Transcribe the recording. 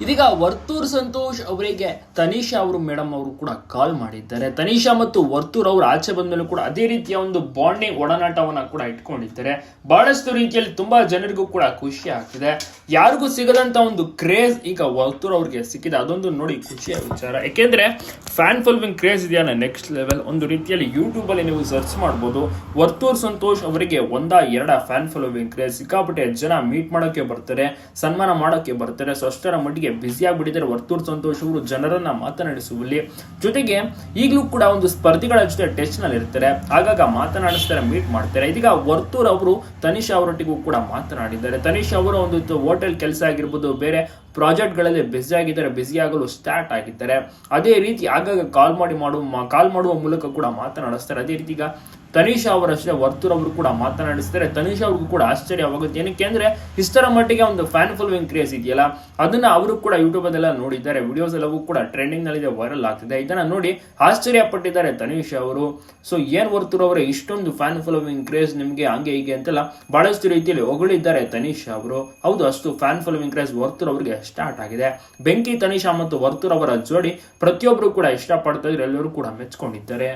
ಇದೀಗ ವರ್ತೂರ್ ಸಂತೋಷ್ ಅವರಿಗೆ ತನಿಷಾ ಅವರು ಮೇಡಮ್ ಅವರು ಕೂಡ ಕಾಲ್ ಮಾಡಿದ್ದಾರೆ. ತನಿಷಾ ಮತ್ತು ವರ್ತೂರ್ ಅವರು ಆಚೆ ಬಂದಮೇಲೆ ಕೂಡ ಅದೇ ರೀತಿಯ ಒಂದು ಬಾಂಡಿಂಗ್ ಒಡನಾಟವನ್ನ ಕೂಡ ಇಟ್ಕೊಂಡಿದ್ದಾರೆ. ಬಹಳಷ್ಟು ರೀತಿಯಲ್ಲಿ ತುಂಬಾ ಜನರಿಗೂ ಕೂಡ ಖುಷಿ ಆಗ್ತಿದೆ. ಯಾರಿಗೂ ಸಿಗದಂತ ಒಂದು ಕ್ರೇಜ್ ಈಗ ವರ್ತೂರ್ ಅವ್ರಿಗೆ ಸಿಕ್ಕಿದೆ. ಅದೊಂದು ನೋಡಿ ಖುಷಿಯ ವಿಚಾರ. ಯಾಕೆಂದ್ರೆ ಫ್ಯಾನ್ ಫಾಲೋವಿಂಗ್ ಕ್ರೇಜ್ ಇದೆಯಾ ನೆಕ್ಸ್ಟ್ ಲೆವೆಲ್ ಒಂದು ರೀತಿಯಲ್ಲಿ ಯೂಟ್ಯೂಬಲ್ಲಿ ನೀವು ಸರ್ಚ್ ಮಾಡ್ಬೋದು. ವರ್ತೂರ್ ಸಂತೋಷ್ ಅವರಿಗೆ ಒಂದ ಎರಡ ಫ್ಯಾನ್ ಫಾಲೋವಿಂಗ್ ಕ್ರೇಜ್ ಸಿಕ್ಕಾಪಟ್ಟೆ ಜನ ಮೀಟ್ ಮಾಡೋಕೆ ಬರ್ತಾರೆ, ಸನ್ಮಾನ ಮಾಡೋಕೆ ಬರ್ತಾರೆ. ಸೊ ಅಷ್ಟರ ಮಟ್ಟಿಗೆ ಬ್ಯುಸಿ ಆಗಿಬಿಟ್ಟಿದ್ದಾರೆ ವರ್ತೂರ್ ಸಂತೋಷ್ ಅವರು ಜನರನ್ನ ಮಾತನಾಡಿಸುವಲ್ಲಿ. ಜೊತೆಗೆ ಈಗಲೂ ಕೂಡ ಒಂದು ಸ್ಪರ್ಧಿಗಳ ಜೊತೆ ಟೆಸ್ಟ್ನಲ್ಲಿ ಇರ್ತಾರೆ ಆಗಾಗ ಮಾತನಾಡಿಸ್ತಾರೆ ಮೀಟ್ ಮಾಡ್ತಾರೆ. ಇದೀಗ ವರ್ತೂರ್ ಅವರು ತನಿಷಾ ಅವರೊಟ್ಟಿಗೂ ಕೂಡ ಮಾತನಾಡಿದ್ದಾರೆ. ತನಿಷಾ ಅವರ ಒಂದು ಹೋಟೆಲ್ ಕೆಲಸ ಆಗಿರ್ಬೋದು, ಬೇರೆ ಪ್ರಾಜೆಕ್ಟ್ಗಳಲ್ಲಿ ಬ್ಯುಸಿ ಆಗಿದ್ದಾರೆ ಬ್ಯುಸಿ ಆಗಲು ಸ್ಟಾರ್ಟ್ ಆಗಿದ್ದಾರೆ. ಅದೇ ರೀತಿ ಆಗಾಗ ಕಾಲ್ ಮಾಡಿ ಮಾಡುವ ಕಾಲ್ ಮಾಡುವ ಮೂಲಕ ಕೂಡ ಮಾತನಾಡಿಸ್ತಾರೆ. ಅದೇ ರೀತಿ ಈಗ ತನಿಷಾ ಅವರಷ್ಟೇ ವರ್ತೂರ್ ಅವರು ಕೂಡ ಮಾತನಾಡಿಸ್ತಾರೆ ತನಿಷಾ ಅವ್ರಿಗೂ ಕೂಡ ಆಶ್ಚರ್ಯವಾಗುತ್ತೆ ಏನಕ್ಕೆ ಅಂದ್ರೆ, ಇಷ್ಟರ ಮಟ್ಟಿಗೆ ಒಂದು ಫ್ಯಾನ್ ಫಾಲೋವಿಂಗ್ ಕ್ರೇಜ್ ಇದೆಯಲ್ಲ, ಅದನ್ನ ಅವರು ಕೂಡ ಯೂಟ್ಯೂಬ್ ನೋಡಿದ್ದಾರೆ. ವಿಡಿಯೋಸ್ ಎಲ್ಲವೂ ಕೂಡ ಟ್ರೆಂಡಿಂಗ್ ನಲ್ಲಿದೆ ವೈರಲ್ ಆಗ್ತಿದೆ. ಇದನ್ನ ನೋಡಿ ಆಶ್ಚರ್ಯ ಪಟ್ಟಿದ್ದಾರೆ ತನಿಷಾ ಅವರು. ಸೊ ಏನ್ ವರ್ತೂರ್ ಅವರ, ಇಷ್ಟೊಂದು ಫ್ಯಾನ್ ಫಾಲೋವಿಂಗ್ ಕ್ರೇಸ್ ನಿಮಗೆ ಹಂಗೆ ಹೀಗೆ ಅಂತೆಲ್ಲ ಬಹಳಷ್ಟು ರೀತಿಯಲ್ಲಿ ಹೊಗಳಿದ್ದಾರೆ ತನಿಷ್ ಅವರು. ಹೌದು, ಅಷ್ಟು ಫ್ಯಾನ್ ಫಾಲೋವಿಂಗ್ ಕ್ರೇಸ್ ವರ್ತೂರ್ ಅವರಿಗೆ ಸ್ಟಾರ್ಟ್ ಆಗಿದೆ. ಬೆಂಕಿ, ತನಿಷಾ ಮತ್ತು ವರ್ತೂರ್ ಅವರ ಜೋಡಿ ಪ್ರತಿಯೊಬ್ಬರು ಕೂಡ ಇಷ್ಟಪಡ್ತಾ ಇದ್ರೆ ಎಲ್ಲರೂ ಕೂಡ ಮೆಚ್ಕೊಂಡಿದ್ದಾರೆ.